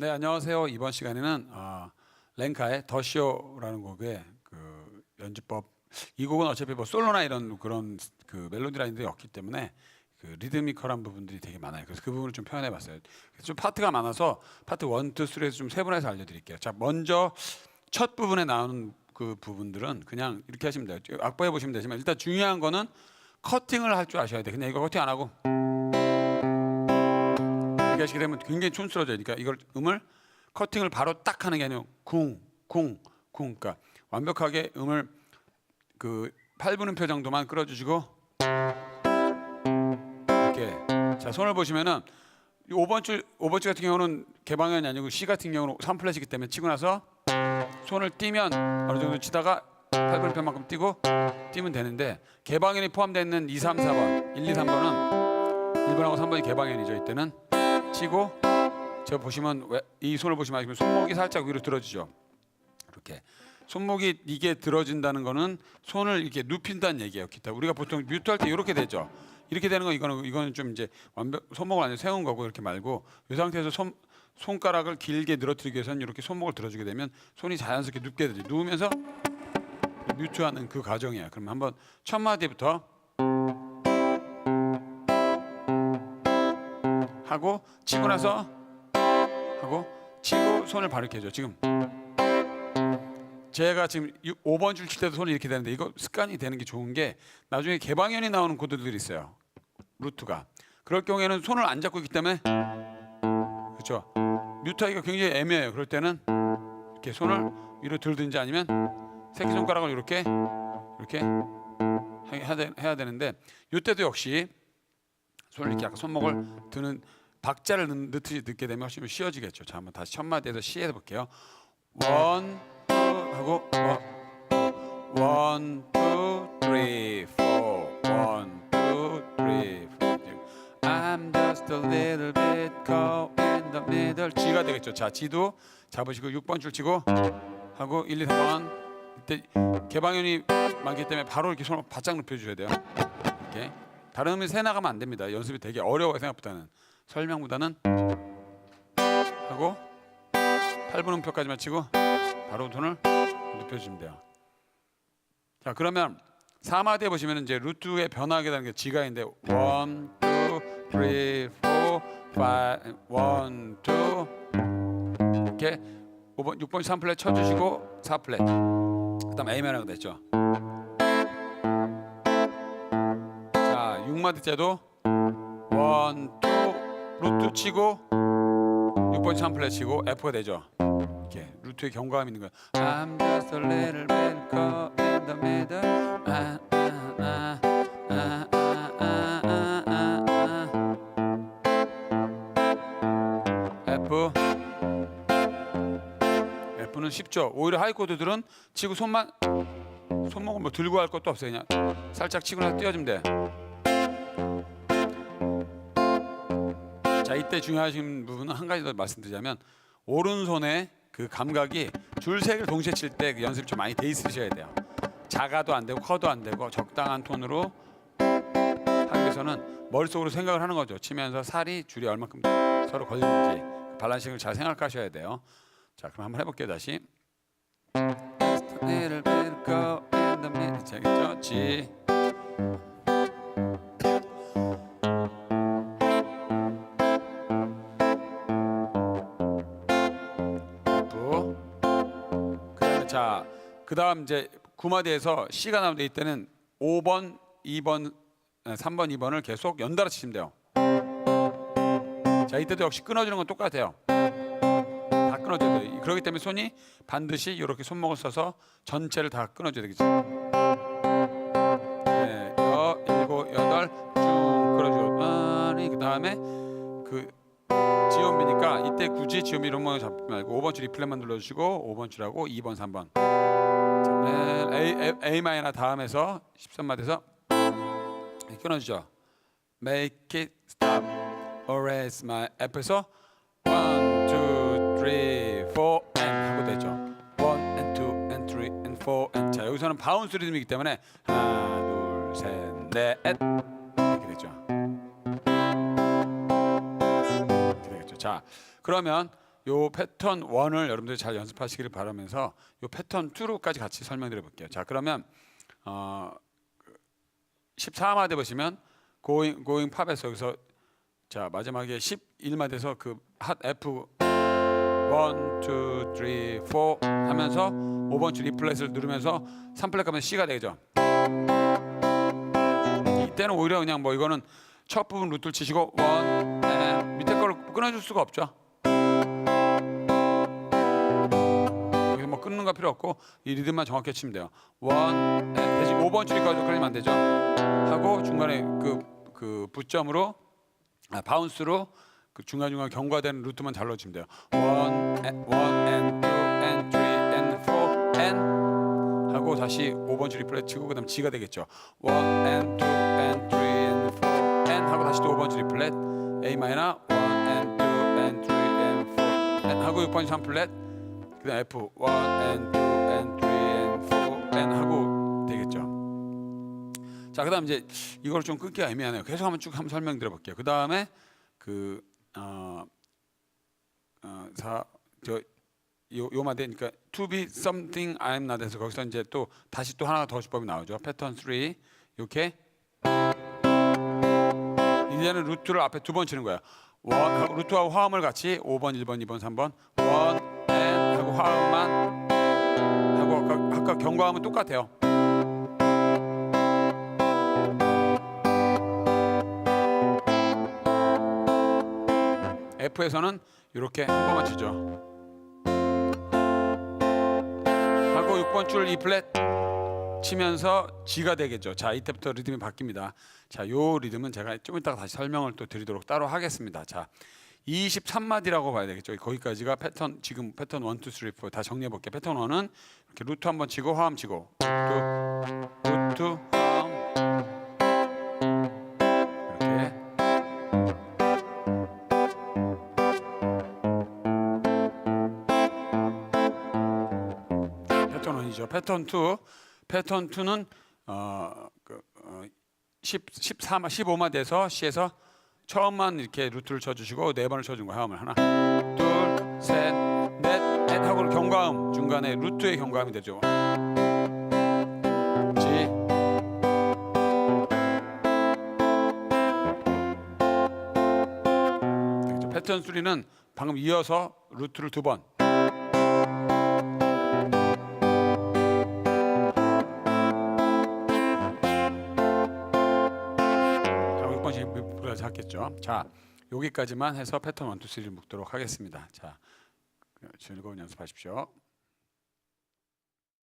네 안녕하세요. 이번 시간에는 어, 랭카의 더 쇼라는 곡의 그 연주법 이 곡은 어차피 뭐 솔로나 이런 그런 그 멜로디 라인들이 없기 때문에 그 리드미컬한 부분들이 되게 많아요. 그래서 그 부분을 좀 표현해 봤어요. 그래서 좀 파트가 많아서 파트 원, 투, 쓰리에서 좀 세분해서 알려 드릴게요. 자 먼저 첫 부분에 나오는 그 부분들은 그냥 이렇게 하시면 돼요. 악보해 보시면 되지만 일단 중요한 거는 커팅을 할 줄 아셔야 돼. 그냥 이거 커팅 안 하고 이렇게 하시게 되면 굉장히 촌스러워져요. 그러니까 이걸 음을 커팅을 바로 딱 하는 게 아니고 쿵, 쿵, 쿵. 그러니까 완벽하게 음을 그 8분음표 정도만 끌어주시고 이렇게 자 손을 보시면은 이 5번 줄 5번 줄 같은 경우는 개방현이 아니고 C 같은 경우는 3플랫이기 때문에 치고 나서 손을 띄면 어느 정도 치다가 8분음표만큼 띄고 띄면 되는데 개방현이 포함되어 있는 2, 3, 4번 1, 2, 3번은 1번하고 3번이 개방현이죠. 이때는 치고 저 보시면 왜- 이 손을 보시면 아시면 손목이 살짝 위로 들어지죠. 이렇게 손목이 이게 들어진다는 거는 손을 이렇게 눕힌다는 얘기예요. 기타 우리가 보통 뮤트 할 때 이렇게 되죠. 이렇게 되는 거 이거는 이거는 좀 이제 완벽 손목을 완전 세운 거고 이렇게 말고 이 상태에서 손 손가락을 길게 늘어뜨리기 위해서는 이렇게 손목을 들어주게 되면 손이 자연스럽게 눕게 되죠. 누우면서 뮤트하는 그 과정이에요. 그럼 한번 첫 마디부터 하고 치고 나서 하고 치고 손을 이렇게 해줘. 지금 제가 지금 5번 줄 칠 때도 손이 이렇게 되는데 이거 습관이 되는 게 좋은 게 나중에 개방현이 나오는 코드들이 있어요. 루트가. 그럴 경우에는 손을 안 잡고 있기 때문에 그렇죠. 뮤트하기가 굉장히 애매해요. 그럴 때는 이렇게 손을 위로 들든지 아니면 새끼 손가락을 이렇게 이렇게 해야, 되, 해야 되는데 이때도 역시 손을 이렇게 약간 손목을 드는 박자를 넣- 넣듯이 넣게 되면 훨씬 쉬워지겠죠. 자 한번 다시 첫 마디에서 시해 볼게요. 원, 투 하고 원, 원, 투, 쓰리, 포, 원, 투, 쓰리, 포. I'm just a little bit caught in the middle. G가 되겠죠. 자, G도 잡으시고 6번 줄 치고 하고 1, 2, 3번 이때 개방현이 많기 때문에 바로 이렇게 손을 바짝 눕혀 주셔야 돼요. 이렇게 다른 음이 새 나가면 안 됩니다. 연습이 되게 어려워요 생각보다는 설명보다는 하고 8분 음표까지만 치고 바로 손을 눕혀주시면 돼요. 자 그러면 4마디에 보시면 이제 루트의 변화하게 되는 게 G가인데 1, 2, 3, 4, 5, 1, 2 이렇게 5번, 6번 3플랫 쳐주시고 4플랫 그다음 A 마이너가 됐죠. 자 6마디째도 1, 2 루트 치고 6번 3플랫 치고 F가 되죠. 이렇게 루트의 경과감 있는 거야. I'm just a little bit caught in the middle. 아, 아, 아, 쉽죠. 오히려 하이 코드들은 치고 손만 손목을 뭐 들고 할 것도 없어요. 그냥 살짝 치고 나서 띄워주면 돼. 자 이때 중요하신 부분은 한 가지 더 말씀드리자면 오른손의 그 감각이 줄세 개를 동시에 칠 때 그 연습이 좀 많이 돼 있으셔야 돼요. 작아도 안 되고 커도 안 되고 적당한 톤으로 하기 위해서는 머릿속으로 생각을 하는 거죠. 치면서 살이 줄이 얼마큼 서로 걸리는지 그 밸런싱을 잘 생각하셔야 돼요. 자 그럼 한번 해볼게요 다시. Little bit go in 자, 그다음 이제 구마디에서 C가 나오는데 이때는 5번, 2번, 3번, 2번을 계속 연달아 치시면 돼요. 자, 이때도 역시 끊어주는 건 똑같아요. 다 끊어줘야 돼요. 그렇기 때문에 손이 반드시 이렇게 손목을 써서 전체를 다 끊어줘야 되겠죠. 네, 여, 일곱, 여덟 쭉 끌어주고 아니 그 다음에 그 지원비니까 이때 굳이 지원비 이런 거 잡지 말고 5번 줄 리플랫만 눌러주시고 5번 줄하고 2번, 3번 자, 네, A, A, A 마이너 다음에서 13마디에서 끊어주죠. Make it stop or else my F에서 1, 2, 3, 4 and 하고 되죠. 1 and 2 and 3 and 4 and 자 여기서는 바운스 리듬이기 때문에 하나 둘셋넷 자 그러면 요 패턴 1을 여러분들이 잘 연습하시기를 바라면서 요 패턴 2로까지 같이 설명드려 볼게요. 자, 그러면 어 14마디 보시면 going going 팝에서 여기서 자, 마지막에 11마디에서 그핫 F 1 2 3 4 하면서 5번 줄 E플랫을 누르면서 3플랫 가면 C가 되죠. 이때는 오히려 그냥 뭐 이거는 첫 부분 루트를 치시고 원 에, 밑에 걸 끊어줄 수가 없죠. 뭐 끊는 거 필요 없고 이 리듬만 정확히 치면 돼요. 원 에, 대신 5번 줄이까지 끊으면 안 되죠. 하고 중간에 그, 그 부점으로 아, 바운스로 그 중간 중간 경과되는 루트만 잘 넣어주면 돼요. 원, 에, 원, and two, and three, and four, and 하고 다시 5번 줄이 플랫 치고 그다음 G가 되겠죠. one and two and three and four and 하고 다시 또 5번 줄이 플랫 A 마이너 one 하고 6번 3 플랫 그다음 F one and two and three and four and 하고 되겠죠. 자 그다음 이제 이걸 좀 끊기가 애매하네요. 계속 한번 쭉 한번 설명드려 볼게요. 그 다음에 그 어, 어, 사, 저 요, 요마대 그러니까 to be something I'm not 해서 거기서 이제 또 다시 또 하나가 더 주법이 나오죠. 패턴 3 이렇게 이제는 루트를 앞에 두 번 치는 거야. 원 루트하고 화음을 같이 5번, 1번, 2번, 3번 원 and 하고 화음만 하고 아까, 아까 경과음은 똑같아요. F에서는 이렇게 한 번만 치죠. 하고 6번 줄 E 플랫 치면서 G가 되겠죠. 자, 이때부터 리듬이 바뀝니다. 자, 요 리듬은 제가 좀 이따가 다시 설명을 또 드리도록 따로 하겠습니다. 자, 23마디라고 봐야 되겠죠. 거기까지가 패턴 지금 패턴 1 2 3 4다 정리해 볼게요. 패턴 1은 이렇게 루트 한번 치고 화음 치고 루트 루트 화음 이렇게 패턴 1이죠. 패턴 2. 패턴 2는 어, 그, 어 10, 14마, 15마 돼서 C에서 처음만 이렇게 루트를 쳐주시고 네 번을 쳐준 거예요. 하나, 둘, 셋, 넷, 넷 하고 경과음 중간에 루트의 경과음이 되죠. 되겠죠. 패턴 3는 방금 이어서 루트를 두 번. 6번씩 불러서 했겠죠. 자, 여기까지만 해서 패턴 1, 2, 3를 묶도록 하겠습니다. 자, 즐거운 연습하십시오.